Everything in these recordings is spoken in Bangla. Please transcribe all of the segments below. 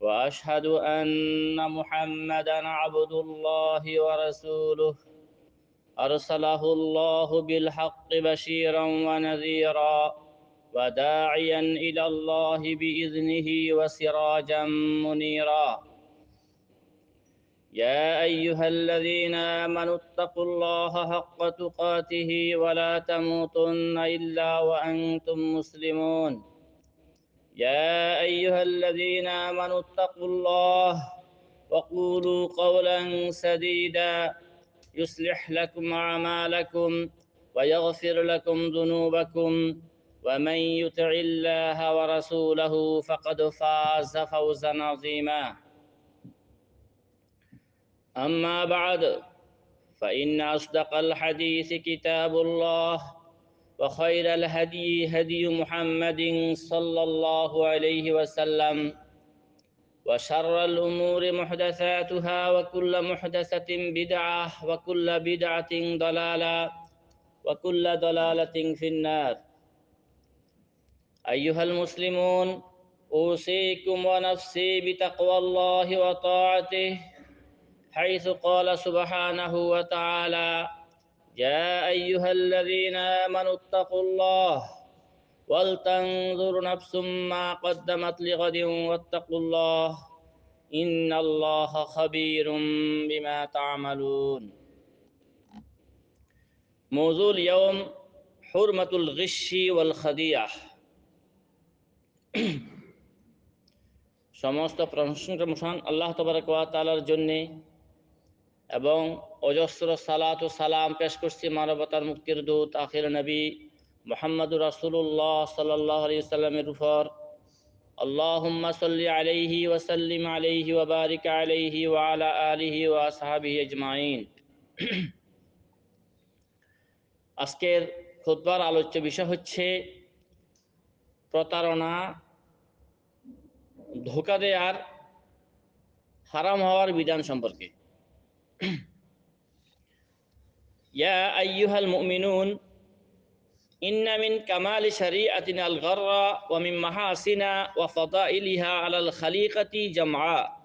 وأشهد أن محمدا عبد الله ورسوله. أرسله الله بالحق بشيرا ونذيرا وداعيا إلى الله بإذنه وسراجا منيرا. يا أيها الذين آمنوا اتقوا الله حق تقاته ولا تموتن إلا وأنتم مسلمون. يا أيها الذين آمنوا اتقوا الله وقولوا قولا سديدا يصلح لكم أعمالكم ويغفر لكم ذنوبكم ومن يطع الله ورسوله فقد فاز فوزا عظيما. أما بعد فإن أصدق الحديث كتاب الله وخير الهدي هدي محمد صلى الله عليه وسلم وشر الأمور محدثاتها وكل محدثة بدعة وكل بدعة ضلالة وكل ضلالة في النار. أيها المسلمون أوصيكم ونفسي بتقوى الله وطاعته حيث قال سبحانه وتعالى يا أيها الذين آمنوا اتقوا الله ولتنظر نفس ما قدمت لغد واتقوا الله إن الله خبير بما تعملون موضوع اليوم حرمة الغش والخديعة সমস্ত প্রশংসা মহান আল্লাহ তবরক ওয়া তাআলার জন্যে এবং অজস্র সালাত ও সালাম পেশ করছি মানবতার মুক্তির দূত, আখির নবী সাল্লাল্লাহু আলাইহি সাল্লামের উপর। আল্লাহুম্মা সাল্লি আলাইহি ওয়া সাল্লিম আলাইহি আলাইহি ওয়া আলা আলিহি ওয়া আসহাবিহি আজমাইন। আজকের খুতবার আলোচ্য বিষয় হচ্ছে প্রতারণা, ধোকা দেয়ার হারাম হওয়ার বিধান সম্পর্কে। يا أيها المؤمنون إن من كمال شريعتنا الغر ومن محاسن وفضائلها على الخليقة جمعاء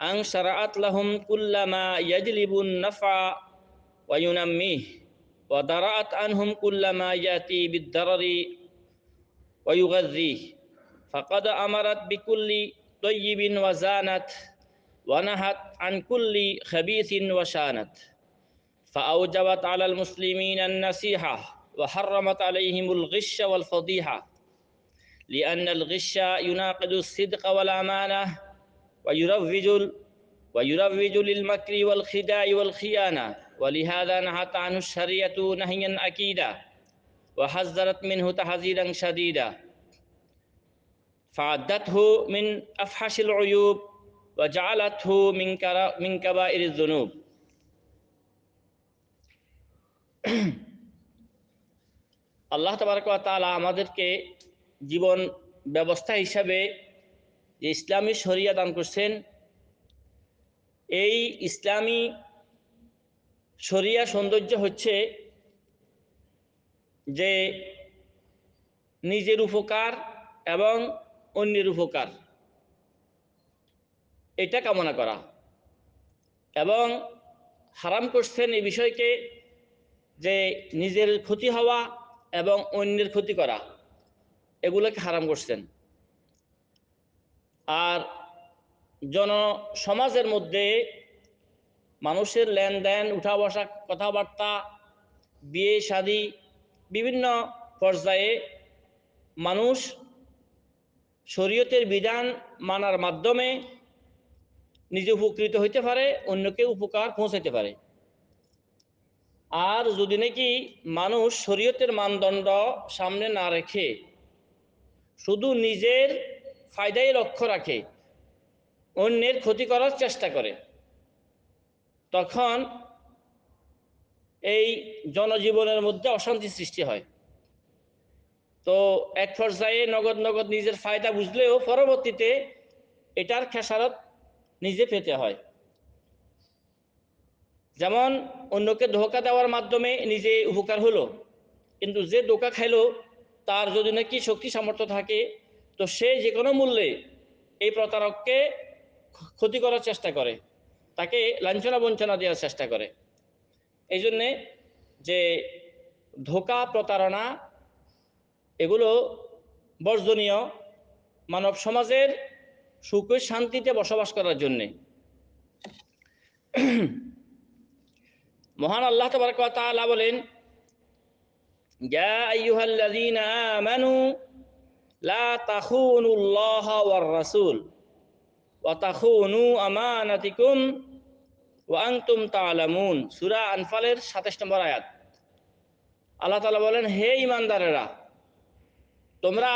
أن شرعت لهم كل ما يجلب النفع وينميه ودرأت عنهم كل ما يأتي بالضرر ويغذيه فقد أمرت بكل طيب وزانت ونهت عن كل خبيث وشانت فأوجبت على المسلمين النصيحة وحرمت عليهم الغش والفضيحة لأن الغش يناقض الصدق والأمانة ويروج ويروج للمكر والخداع والخيانة ولهذا نهت عنه الشريعة نهيا أكيدا وحذرت منه تحذيرا شديدا. فعدته من أفحش العيوب وجعلته من من كبائر الذنوب আল্লাহ তালা আমাদেরকে জীবন ব্যবস্থা হিসাবে যে ইসলামী শরিয়া দান করছেন এই ইসলামী শরিয়া সৌন্দর্য হচ্ছে যে নিজের উপকার এবং অন্যের উপকার এটা কামনা করা। এবং হারাম করছেন এই বিষয়কে যে নিজের ক্ষতি হওয়া এবং অন্যের ক্ষতি করা, এগুলোকে হারাম করছেন। আর জন সমাজের মধ্যে মানুষের লেনদেন উঠা বসা কথাবার্তা, বিয়ে, শাদী বিভিন্ন পর্যায়ে মানুষ শরীয়তের বিধান মানার মাধ্যমে নিজে উপকৃত হইতে পারে, অন্যকে উপকার পৌঁছাইতে পারে। আর যদি নাকি মানুষ শরীয়তের মানদণ্ড সামনে না রেখে শুধু নিজের ফায়দাই লক্ষ্য রাখে, অন্যের ক্ষতি করার চেষ্টা করে, তখন এই জনজীবনের মধ্যে অশান্তি সৃষ্টি হয়। তো এক পর্যায়ে নগদ নগদ নিজের ফায়দা বুঝলেও পরবর্তীতে এটার খেসারত নিজে পেতে হয়। যেমন অন্যকে ধোকা দেওয়ার মাধ্যমে নিজে উপকার হলো, কিন্তু যে ধোকা খাইলো, তার যদি নাকি শক্তি সামর্থ্য থাকে, তো সে যে কোনো মূল্যে এই প্রতারককে ক্ষতি করার চেষ্টা করে, তাকে লাঞ্ছনা বঞ্চনা দেওয়ার চেষ্টা করে। এই জন্যে যে ধোকা, প্রতারণা, এগুলো বর্জনীয় মানব সমাজের সুখ শান্তিতে বসবাস করার জন্যে। মহান আল্লাহ তাআলা বলেন রাসূল আমানাতিকুম ওয়া আনতুম তা'লামুন। সূরা আনফালের 27 নম্বর আয়াত। আল্লাহ তাআলা বলেন, হে ঈমানদারেরা, তোমরা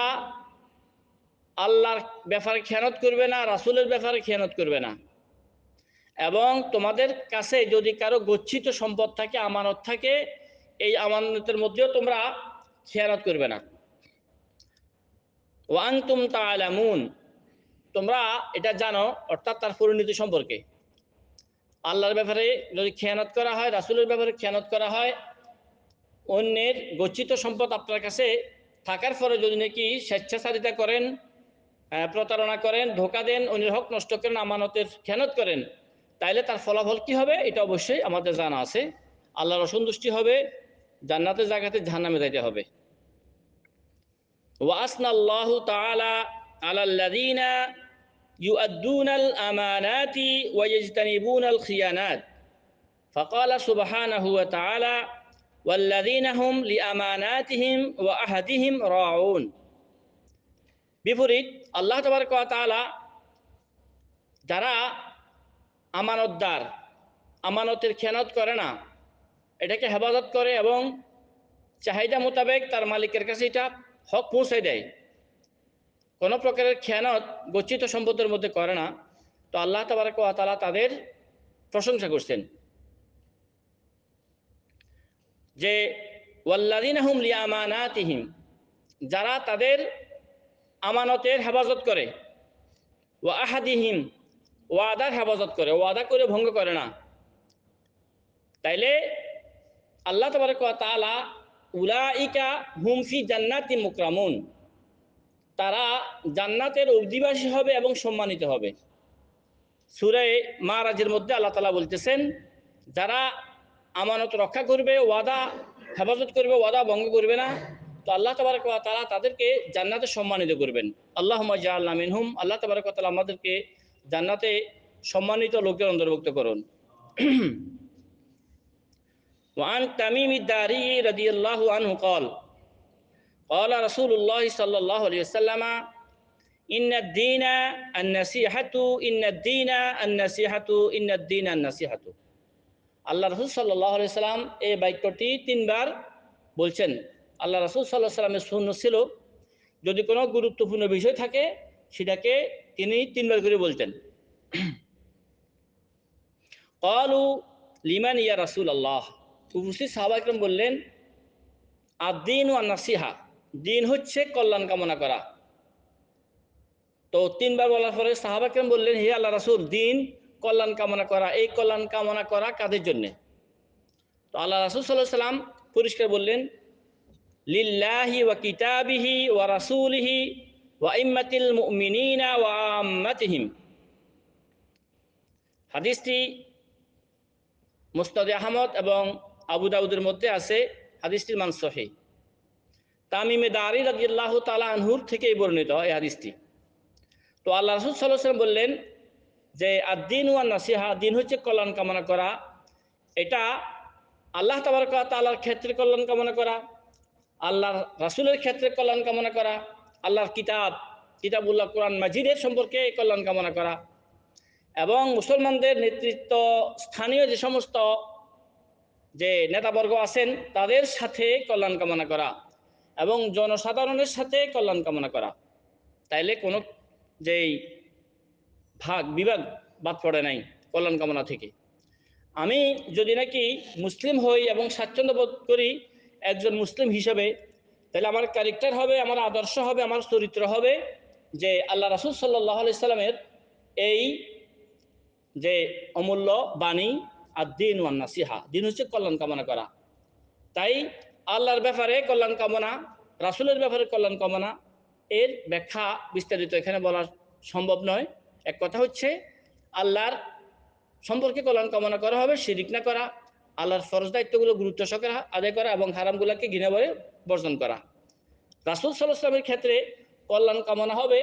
আল্লাহর ব্যাপারে খেয়ানত করবে না, রাসুলের ব্যাপারে খেয়ানত করবে না। এবং তোমাদের কাছে যদি কারও গচ্ছিত সম্পদ থাকে, আমানত থাকে, এই আমানতের মধ্যেও তোমরা খেয়ানত করবে না। ওয়াং তুম তালামুন তোমরা এটা জানো, অর্থাৎ তার পরিণতি সম্পর্কে। আল্লাহর ব্যাপারে যদি খেয়ানত করা হয়, রাসুলের ব্যাপারে খেয়ানত করা হয়, অন্যের গচ্ছিত সম্পদ আপনার কাছে থাকার পরে যদি নাকি স্বেচ্ছাচারিতা করেন প্রতারণা করেন ধোকা দেন অন্যের হক নষ্ট করেন আমানতের খেয়ানত করেন তাইলে তার ফলাফল কি হবে এটা অবশ্যই আমাদের জানা আছে আল্লাহর অসন্তুষ্টি হবে জান্নাতের জায়গাতে জাহান্নামে যাইতে হবে ওয়াসনা আল্লাহ তাআলা আলাল্লাযীনা يؤدون الأمانات ويجتنبون الخيانات فقال سبحانه وتعالى والذين هم لأماناتهم وأهدهم راعون বিপরীত, আল্লাহ তবরক তাআলা যারা আমানতদার, আমানতের খেয়ানত করে না, এটাকে হেফাজত করে এবং চাহিদা মোতাবেক তার মালিকের কাছে এটা হক পৌঁছে দেয়। কোনো প্রকারের খেয়ানত গচ্ছিত সম্পদের মধ্যে করে না। তো আল্লাহ তাবারক তালা তাদের প্রশংসা করছেন। যে ওয়াল্লাদিন হুম আহম লিয়ামানাতিহিম যারা তাদের আমানতের হেফাজত করে। ও আহাদিহিম, ওয়াদার হেফাজত করে। ওয়াদা করে ভঙ্গ করে না। তাইলে আল্লাহ তবরক তালা উলাইকা হুমফি জান্নাতি মুকরামুন। তারা জান্নাতের অধিবাসী হবে এবং সম্মানিত হবে। সুরে মারাজের মধ্যে আল্লাহ তালা বলতেছেন, যারা আমানত রক্ষা করবে, ওয়াদা হেফাজত করবে, ওয়াদা ভঙ্গ করবে না তো আল্লাহ তবরক তালা তাদেরকে জান্নাতে সম্মানিত করবেন আল্লাহ আল্লাহ মিনহুম আল্লাহ তবরক তালা আমাদেরকে জান্নাতে সম্মানিত লোকের অন্তর্ভুক্ত করুন وعن تميم الداري رضي الله عنه قال قال رسول الله صلى الله عليه وسلم إن الدين النصيحة إن الدين النصيحة إن الدين النصيحة আল্লাহ রসুল সাল্লাহ সাল্লাম এই বাক্যটি তিনবার বলছেন আল্লাহ রাসুল সাল্লাহ সাল্লামের শূন্য ছিল, যদি কোনো গুরুত্বপূর্ণ বিষয় থাকে, সেটাকে তিনি তিনবার করে বলতেন। কলু লিমান ইয়া রাসুল আল্লাহ উপস্থিত সাহাবাকরম বললেন আদিন ও নাসিহা, দিন হচ্ছে কল্যাণ কামনা করা। তো তিনবার বলার পরে সাহাবাকরম বললেন, হে আল্লাহ রাসুল, দিন কল্যাণ কামনা করা, এই কল্যাণ কামনা করা কাদের জন্যে? তো আল্লাহ রাসুল সাল্লাহ সাল্লাম পরিষ্কার বললেন লিল্লাহি ওয়া কিতাবিহি ওয়া রাসুলিহি ওয়া ইম্মাতিল মুমিনিনা ওয়া আম্মাতিহিম। হাদিসটি মুস্তাদ আহমদ এবং আবু দাউদের মধ্যে আছে, হাদিসটির মান সহি। তামিমে দারি রাজিয়াল্লাহ তালা আনহুর থেকেই বর্ণিত এই হাদিসটি। তো আল্লাহ রসুল সাল্লাম বললেন যে আদিন ওয়ান নাসিহা, দিন হচ্ছে কল্যাণ কামনা করা। এটা আল্লাহ তাবারক তাল্লাহর ক্ষেত্রে কল্যাণ কামনা করা। আল্লাহর রাসুলের ক্ষেত্রে কল্যাণ কামনা করা, আল্লাহর কিতাব, কিতাবুল্লাহ কোরআন মাজিদের সম্পর্কে কল্যাণ কামনা করা এবং মুসলমানদের নেতৃত্ব, স্থানীয় যে সমস্ত যে নেতাবর্গ আছেন, তাদের সাথে কল্যাণ কামনা করা এবং জনসাধারণের সাথে কল্যাণ কামনা করা। তাইলে কোনো যেই ভাগ, বিভাগ বাদ পড়ে নাই কল্যাণ কামনা থেকে। আমি যদি নাকি মুসলিম হই এবং স্বাচ্ছন্দ্য বোধ করি একজন মুসলিম হিসেবে, তাহলে আমার ক্যারেক্টার হবে, আমার আদর্শ হবে, আমার চরিত্র হবে যে আল্লাহ রাসুল সাল্লাহ সাল্লামের এই যে অমূল্য বাণী আর দিন ওয়ান নাসিহা দিন হচ্ছে কল্যাণ কামনা করা। তাই আল্লাহর ব্যাপারে কল্যাণ কামনা, রাসুলের ব্যাপারে কল্যাণ কামনা, এর ব্যাখ্যা বিস্তারিত এখানে বলা সম্ভব নয়। এক কথা হচ্ছে, আল্লাহর সম্পর্কে কল্যাণ কামনা করা হবে, শিরিক না করা আল্লাহর ফরজ দায়িত্বগুলো গুরুত্ব সহকারে আদায় করা এবং হারামগুলোকে ঘৃণা বলে বর্জন করা। রাসুল সাল্লাহামের ক্ষেত্রে কল্যাণ কামনা হবে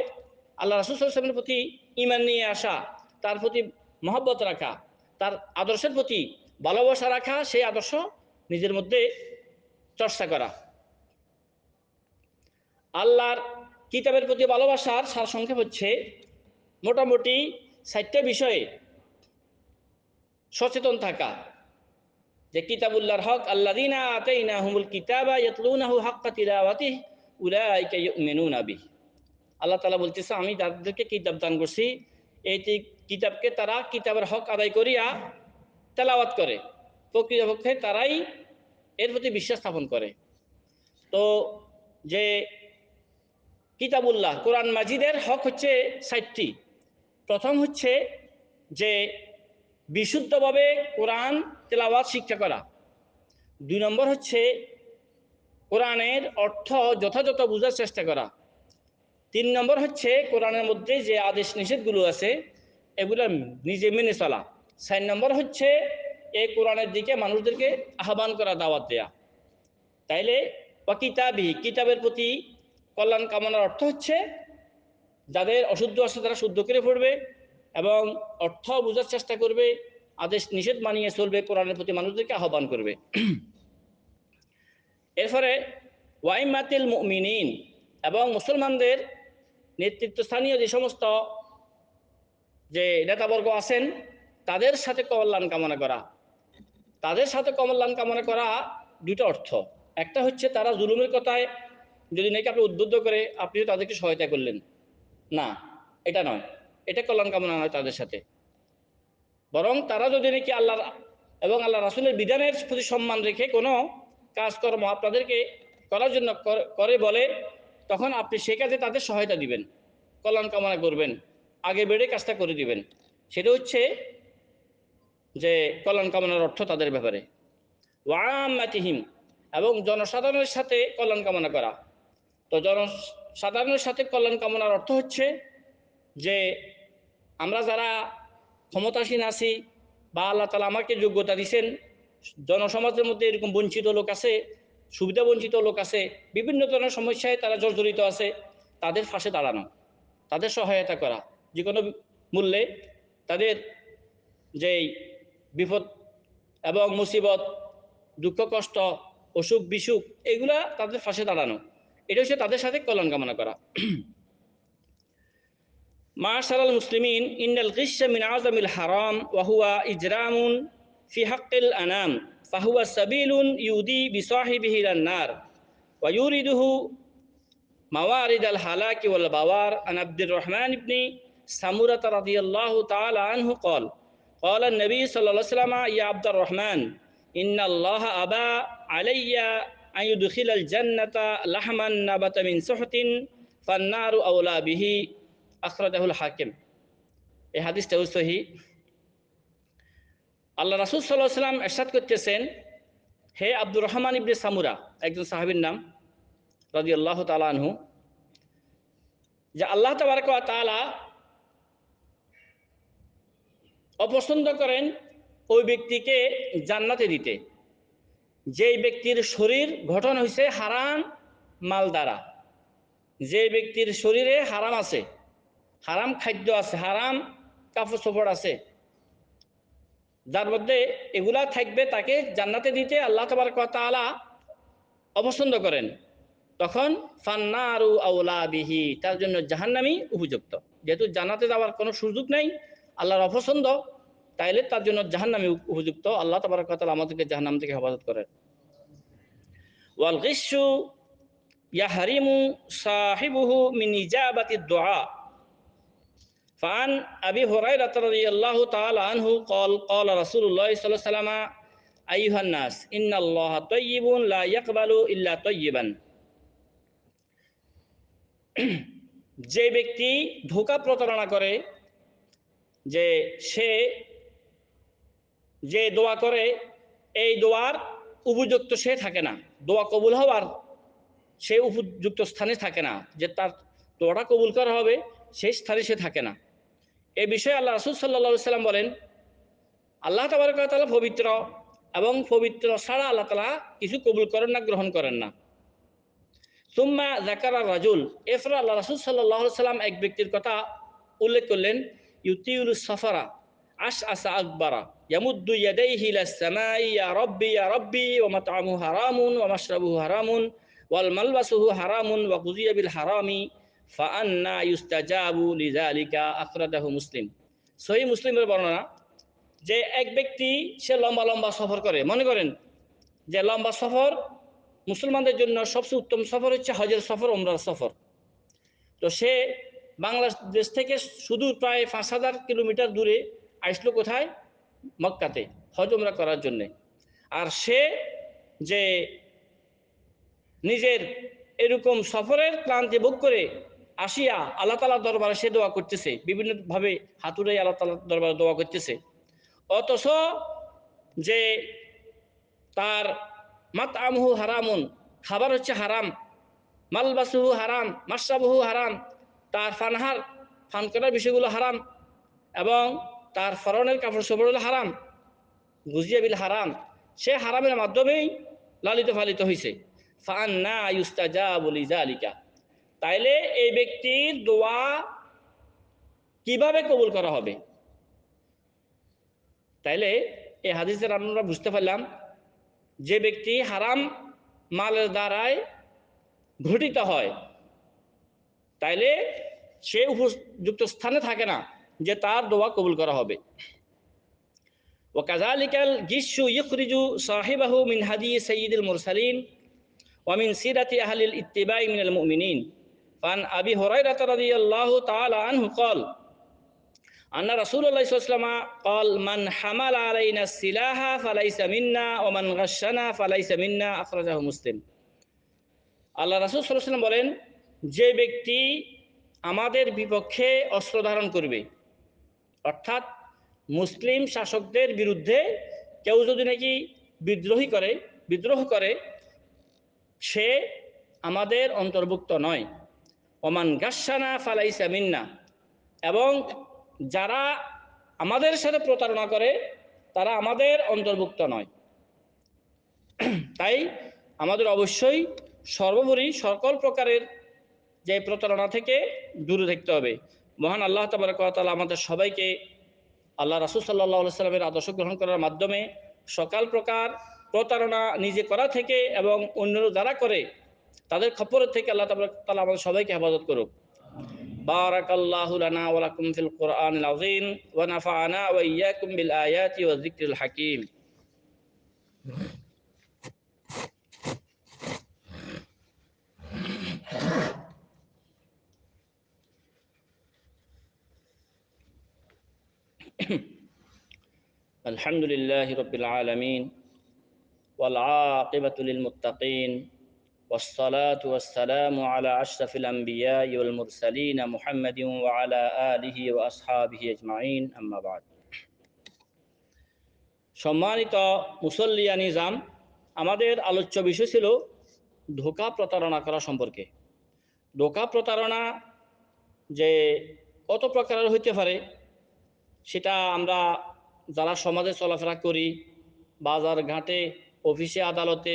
আল্লাহ রাসুল সাল্লাহামের প্রতি ইমান নিয়ে আসা, তার প্রতি মহব্বত রাখা, তার আদর্শের প্রতি ভালোবাসা রাখা, সেই আদর্শ নিজের মধ্যে চর্চা করা। আল্লাহর কিতাবের প্রতি ভালোবাসার সারসংক্ষেপ হচ্ছে মোটামুটি ষাটটা বিষয়ে সচেতন থাকা। যে কিতাবুল্লাহর হক আল্লাদিনা আতাইনা হুমুল কিতাবা ইয়াতলুনাহু হাক্কা তিলাওয়াতি উলাইকা ইউমিনুনা বিহি। আল্লাহ তাআলা বলতেছে, আমি তাদেরকে কিতাব দান করছি। এই কিতাবকে তারা কিতাবের হক আদায় করিয়া তেলাওয়াত করে। প্রকৃতপক্ষে তারাই এর প্রতি বিশ্বাস স্থাপন করে। তো যে কিতাবুল্লাহ, কোরআন মাজিদের হক হচ্ছে ষাটটি। প্রথম হচ্ছে যে বিশুদ্ধভাবে কোরআন তেলাওয়াত, শিক্ষা করা। দুই নম্বর হচ্ছে কোরআনের অর্থ যথাযথ বোঝার চেষ্টা করা। তিন নম্বর হচ্ছে কোরআনের মধ্যে যে আদেশ নিষেধগুলো আছে, এগুলো নিজে মেনে চলা। চার নম্বর হচ্ছে এই কোরআনের দিকে মানুষদেরকে আহ্বান করা, দাওয়াত দেয়া। তাইলে বা কিতাবই কিতাবের প্রতি কল্যাণ কামনার অর্থ হচ্ছে যাদের অশুদ্ধ আছে তারা শুদ্ধ করে পড়বে এবং অর্থ বোঝার চেষ্টা করবে আদেশ নিষেধ মানিয়ে চলবে, কোরআনের প্রতি মানুষদেরকে আহ্বান করবে। এরপরে, ওয়াইমাতিল মিনীন এবং মুসলমানদের নেতৃত্বস্থানীয় যে সমস্ত যে নেতাবর্গ আছেন, তাদের সাথে কল্যাণ কামনা করা। তাদের সাথে কল্যাণ কামনা করা দুটো অর্থ। একটা হচ্ছে, তারা জুলুমের কথায় যদি নাকি আপনি উদ্বুদ্ধ করে আপনি তাদেরকে সহায়তা করলেন। না, এটা নয়। এটা কল্যাণ কামনা নয় তাদের সাথে। বরং তারা যদি নাকি আল্লাহ এবং আল্লাহ রাসুলের বিধানের প্রতি সম্মান রেখে কোনো কাজকর্ম আপনাদেরকে করার জন্য করে বলে, তখন আপনি সে কাজে তাদের সহায়তা দিবেন, কল্যাণ কামনা করবেন, আগে বেড়ে কাজটা করে দিবেন। সেটা হচ্ছে যে কল্যাণ কামনার অর্থ তাদের ব্যাপারে। ওয়ামাতিহিম এবং জনসাধারণের সাথে কল্যাণ কামনা করা। তো জনসাধারণের সাথে কল্যাণ কামনার অর্থ হচ্ছে যে আমরা যারা ক্ষমতাসীন আছি, বা আল্লাহ তালা আমাকে যোগ্যতা দিছেন, জনসমাজের মধ্যে এরকম বঞ্চিত লোক আছে, সুবিধা বঞ্চিত লোক আছে, বিভিন্ন ধরনের সমস্যায় তারা জর্জরিত আছে, তাদের ফাঁসে দাঁড়ানো, তাদের সহায়তা করা, যে কোনো মূল্যে তাদের যেই বিপদ এবং মুসিবত, দুঃখ, কষ্ট অসুখ বিসুখ এগুলা তাদের ফাঁসে দাঁড়ানো, এটা হচ্ছে তাদের সাথে কল্যাণ কামনা করা। معاشر المسلمين إن الغش من أعظم الحرام وهو إجرام في حق الأنام فهو سبيل يودي بصاحبه إلى النار ويورده موارد الهلاك والبوار عن عبد الرحمن بن سمرة رضي الله تعالى عنه قال قال النبي صلى الله عليه وسلم يا عبد الرحمن إن الله أبى علي أن يدخل الجنة لحما نبت من سحت فالنار أولى به আখরাজাহুল হাকিম এই হাদিসটাও সহি। আল্লাহ রাসুল সাল্লাহ সাল্লাম এরশাদ করতেছেন, হে আব্দুর রহমান ইবনে সামুরা, একজন সাহাবির নাম রাজি আল্লাহ তালানহু যে আল্লাহ তাবারক তালা অপছন্দ করেন ওই ব্যক্তিকে জান্নাতে দিতে। যেই ব্যক্তির শরীর গঠন হয়েছে হারাম মাল দ্বারা যে ব্যক্তির শরীরে হারাম আছে হারাম খাদ্য আছে, হারাম কাপড় চোপড় আছে। যার মধ্যে এগুলা থাকবে তাকে জান্নাতে দিতে আল্লাহ তোমার তালা অপছন্দ করেন। তখন ফান্নারু আউলা বিহি, তার জন্য জাহান্নামি উপযুক্ত। যেহেতু জান্নাতে যাওয়ার কোনো সুযোগ নেই, আল্লাহর অপছন্দ, তাইলে তার জন্য জাহান্নামি উপযুক্ত। আল্লাহ তোমার কথা আমাদেরকে জাহান্নাম থেকে হেফাজত করেন। ওয়াল গিসু ইয়াহারিমু সাহিবুহু মিন ইজাবাতি দোয়া। فعن أبي هريرة رضي الله تعالى عنه قال قال رسول الله صلى الله عليه وسلم أيها الناس إن الله طيب لا يقبل إلا طيبا যে ব্যক্তি ধোকা প্রতারণা করে যে সে যে দোয়া করে এই দোয়ার উপযুক্ত সে থাকে না দোয়া কবুল হওয়ার সে উপযুক্ত স্থানে থাকে না যে তার দোয়াটা কবুল করা হবে সেই স্থানে সে থাকে না এ বিষয়ে আল্লাহ রসুল সাল্লা সাল্লাম বলেন, আল্লাহ তালা পবিত্র এবং পবিত্র ছাড়া আল্লাহ তালা কিছু কবুল করেন না, গ্রহণ করেন না। সুম্মা জাকারা রাজুল, এরপর আল্লাহ রসুল সাল্লাহ সাল্লাম এক ব্যক্তির কথা উল্লেখ করলেন, ইউতিউল সফারা আশ আসা আকবারা, ইয়ামুদ্দু ইয়াদাইহি ইলাস সামাই, ইয়া রাব্বি ইয়া রাব্বি, ওয়া মাতআমুহু হারামুন, ওয়া মাশরাবুহু হারামুন, ওয়াল মালবাসুহু হারামুন, ওয়া গুযিয়া হারামি। ফাআন্না ইউস্তাজাবু লিযালিকা আখরাজাহু মুসলিম। সহিহ মুসলিমের বর্ণনা যে এক ব্যক্তি, সে লম্বা লম্বা সফর করে। মনে করেন যে লম্বা সফর মুসলমানদের জন্য সবচেয়ে উত্তম সফর হচ্ছে হজের সফর ওমরার সফর। তো সে বাংলাদেশ থেকে শুধু প্রায় পাঁচ হাজার কিলোমিটার দূরে আসলো কোথায়? মক্কাতে, হজ ওমরা করার জন্যে। আর সে যে নিজের এরকম সফরের ক্লান্তি ভোগ করে আসিয়া আল্লাহ তালার দরবারে সে দোয়া করতেছে। বিভিন্নভাবে হাতুড়ে আল্লাহ তালার দরবারে দোয়া করতেছে। অথচ যে তার মাত আমহু হারামুন, খাবার হচ্ছে হারাম, মালবাসুহু হারাম মাসাবহু হারাম, তার ফানহার ফান করার বিষয়গুলো হারাম এবং তার ফরনের কাপড় সবরগুলো হারাম গুজিয়া বিল হারাম, সে হারামের মাধ্যমেই লালিত ফালিত হয়েছে ফান্না ইউস্তাজা বলি জালিকা তাইলে এই ব্যক্তির দোয়া কীভাবে কবুল করা হবে? তাইলে এই হাদিসের আমরা বুঝতে পারলাম, যে ব্যক্তি হারাম মালের দ্বারায় ঘটিত হয়, তাইলে সে উপযুক্ত স্থানে থাকে না যে তার দোয়া কবুল করা হবে। ও কাজালিকাল গিসু ইকরিজু সাহেবাহু মিন হাদি সঈদুল মুরসালিন ওয়ামিন সিরাতি আহলিল ইত্তিবাই মিনাল মুমিনিন। فعن أبي هريرة رضي الله تعالى عنه قال أن رسول الله صلى الله عليه وسلم قال من حمل علينا السلاح فليس منا ومن غشنا فليس منا أخرجه مسلم আল্লাহ রাসুল সাল্লাম বলেন যে ব্যক্তি আমাদের বিপক্ষে অস্ত্র ধারণ করবে অর্থাৎ মুসলিম শাসকদের বিরুদ্ধে কেউ যদি নাকি বিদ্রোহী করে বিদ্রোহ করে সে আমাদের অন্তর্ভুক্ত নয় ওমান গাসানা ফালাইসা মিন্না। এবং যারা আমাদের সাথে প্রতারণা করে, তারা আমাদের অন্তর্ভুক্ত নয়। তাই আমাদের অবশ্যই সর্বোপরি সকল প্রকারের যে প্রতারণা থেকে দূরে থাকতে হবে। মহান আল্লাহ তাবারকাল আমাদের সবাইকে আল্লাহ রাসুল সাল্লাহ সাল্লামের আদর্শ গ্রহণ করার মাধ্যমে সকাল প্রকার প্রতারণা নিজে করা থেকে এবং অন্যরা যারা করে তাদের খবরের থেকে আল্লাহ তালা আমাদের সবাইকে হেফাজত করুক بارك الله لنا ولكم في القرآن العظيم ونفعنا وإياكم بالآيات والذكر الحكيم الحمد لله رب العالمين والعاقبة للمتقين والصلاة والسلام على أشرف الأنبياء والمرسلين محمد وعلى آله وأصحابه أجمعين أما بعد সম্মানিত মুসল্লিয়া নিজাম আমাদের আলোচ্য বিষয় ছিল ধোকা প্রতারণা করা সম্পর্কে ধোকা প্রতারণা যে কত প্রকারের হইতে পারে সেটা আমরা যারা সমাজে চলাফেরা করি বাজার ঘাটে অফিসে আদালতে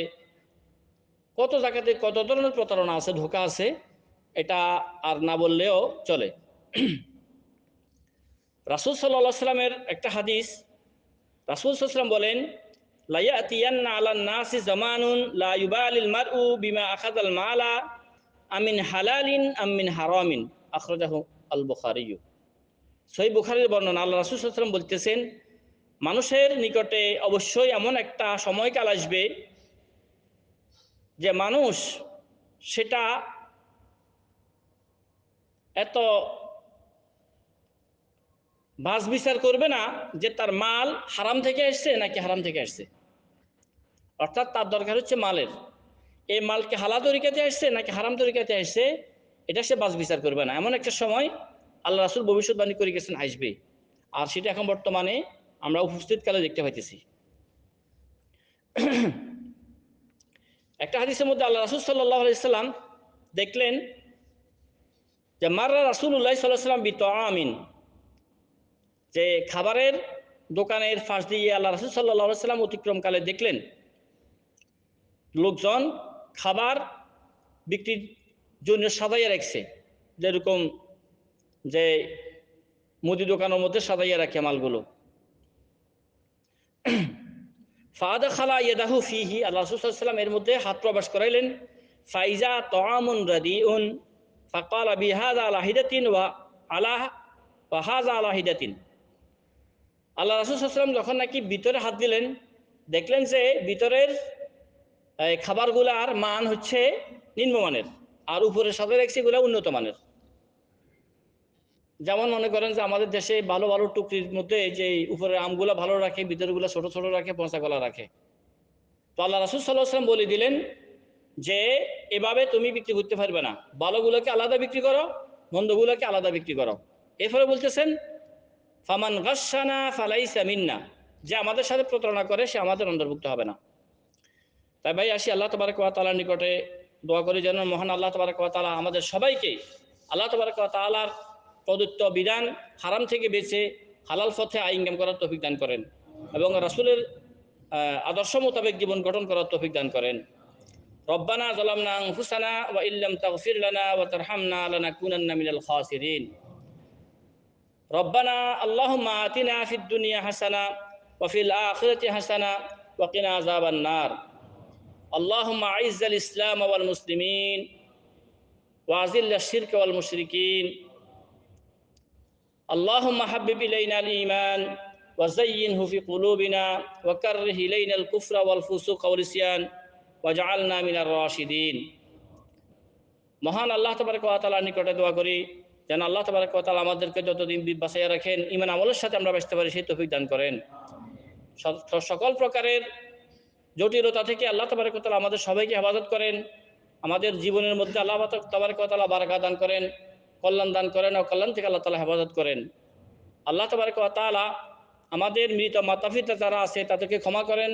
কত জায়গাতে কত ধরনের প্রতারণা আছে, ধোকা আছে, এটা আর না বললেও চলে। রাসুল সাল্লামের একটা হাদিস, রাসুল সাল্লাম বলেন নাসি জামানুন লা মারউ বিমা মালা আমিন হালালিন আমিন আল বর্ণনা বলতেছেন, মানুষের নিকটে অবশ্যই এমন একটা সময়কাল আসবে যে মানুষ সেটা এত বাস বিচার করবে না যে তার মাল হারাম থেকে আসছে নাকি হারাম থেকে আসছে। অর্থাৎ তার দরকার হচ্ছে মালের। এই মালকে হালা তরিকাতে আসছে নাকি হারাম তরিকাতে আসছে, এটা সে বাস বিচার করবে না। এমন একটা সময় আল্লাহ রাসুল ভবিষ্যৎবাণী করে গেছেন, আসবে। আর সেটা এখন বর্তমানে আমরা উপস্থিতকালে দেখতে পাইতেছি। একটা হাদিসের মধ্যে আল্লাহ রাসুল সাল্লাহ আলাইসাল্লাম দেখলেন যে, মাররা রাসুল্লাহ সাল্লাহ সাল্লাম বিত আমিন যে, খাবারের দোকানের ফাঁস দিয়ে আল্লাহ রাসুল সাল্লাহ সাল্লাম অতিক্রমকালে দেখলেন, লোকজন খাবার বিক্রির জন্য সাজাইয়া রাখছে। যেরকম যে, মুদি দোকানের মধ্যে সাজাইয়া রাখে মালগুলো। ফাদা খালা ইয়াদাহু ফিহি, আল্লাহ রসুলাম এর মধ্যে হাত প্রবেশ করাইলেন। ফাইজা তআমুন রাদিউন, ফাকাল বিহাদা আলাহিদাতিন ওয়া আলাহ ওয়া হাজা আলাহিদাতিন আল্লাহ রসুলাম যখন নাকি ভিতরে হাত দিলেন, দেখলেন যে ভিতরের খাবারগুলার মান হচ্ছে নিম্নমানের, আর উপরের সাথে রাখছে এগুলো উন্নত মানের যেমন মনে করেন যে আমাদের দেশে ভালো ভালো টুকরির মধ্যে যে উপরে আমগুলো ভালো রাখে, ভিতরগুলো ছোট ছোট রাখে, পচা গলা রাখে। তো আল্লাহ রাসুল সাল্লাহাম বলে দিলেন যে, এভাবে তুমি বিক্রি করতে পারবে না। ভালোগুলোকে আলাদা বিক্রি করো, মন্দগুলোকে আলাদা বিক্রি করো। এরপরে বলতেছেন, ফামান গাসানা ফালাইসা মিন্না। যে আমাদের সাথে প্রতারণা করে, সে আমাদের অন্তর্ভুক্ত হবে না। তাই ভাই, আসি, আল্লাহ তবারক তালার নিকটে দোয়া করি যেন মহান আল্লাহ তবারক তালা আমাদের সবাইকে, আল্লাহ তবারক তালার প্রদত্ত বিধান হারাম থেকে বেঁচে হালাল পথে আয় করার তফিক দান করেন এবং রাসুলের আদর্শ মোতাবেক জীবন গঠন করার তফিক দান করেন। রব্বানা জলামনা হুসানা ওয়া ইল্লাম তাগফির লানা ওয়া তারহামনা লানাকুনান্না মিনাল খাসিরিন। রব্বানা আল্লাহুম্মা আতিনা ফিদ দুনিয়া হাসানা ওয়া ফিল আখিরাতি হাসানা ওয়া কিনা আযাবান নার। আল্লাহুম্মা আইজ্জাল ইসলাম ওয়াল মুসলিমিন ওয়া আযিল্লাশ শিরক ওয়াল মুশরিকিন। اللهم حبب إلينا الإيمان وزينه في قلوبنا وكره إلينا الكفر والفسوق والعصيان واجعلنا من الراشدين মহান আল্লাহ তবারক তাআলার নিকটে দোয়া করি যেন আল্লাহ তবারক তাআলা আমাদেরকে যতদিন বাঁচাইয়া রাখেন ইমান আমলের সাথে আমরা বাঁচতে পারি সেই তৌফিক দান করেন সকল প্রকারের জটিলতা থেকে আল্লাহ তবারকতালা আমাদের সবাইকে হেফাজত করেন আমাদের জীবনের মধ্যে আল্লাহ তবারকতালা বারাকা দান করেন কল্যাণ দান করেন ও কল্যাণ থেকে আল্লাহ তালা হেফাজত করেন। আল্লাহ তবারকতালা আমাদের মৃত মাতাফিতা যারা আছে তাদেরকে ক্ষমা করেন,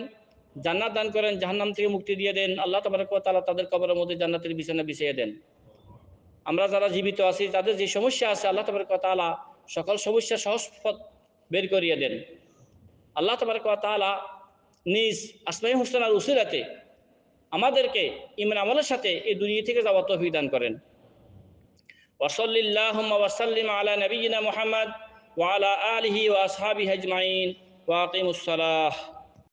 জান্নাত দান করেন, জাহান্নাম থেকে মুক্তি দিয়ে দেন। আল্লাহ তবারকতালা তাদের কবরের মধ্যে জান্নাতের বিছানা বিছিয়ে দেন। আমরা যারা জীবিত আছি, তাদের যে সমস্যা আছে, আল্লাহ তবারকতালা সকল সমস্যা সহজ পথ বের করিয়ে দেন। আল্লাহ তবারকতালা নিজ আসমাই হোসেনার উসিরাতে আমাদেরকে ইমরান আমলের সাথে এই দুনিয়া থেকে যাওয়া তৌফিক করেন। ওসল্লাহ ওয়াসাল্লিম আলা নবীনা মোহাম্মদ ওয়ালা আলহি ওয়াসহাবি হজমাইন ওয়াকিমুসালাহ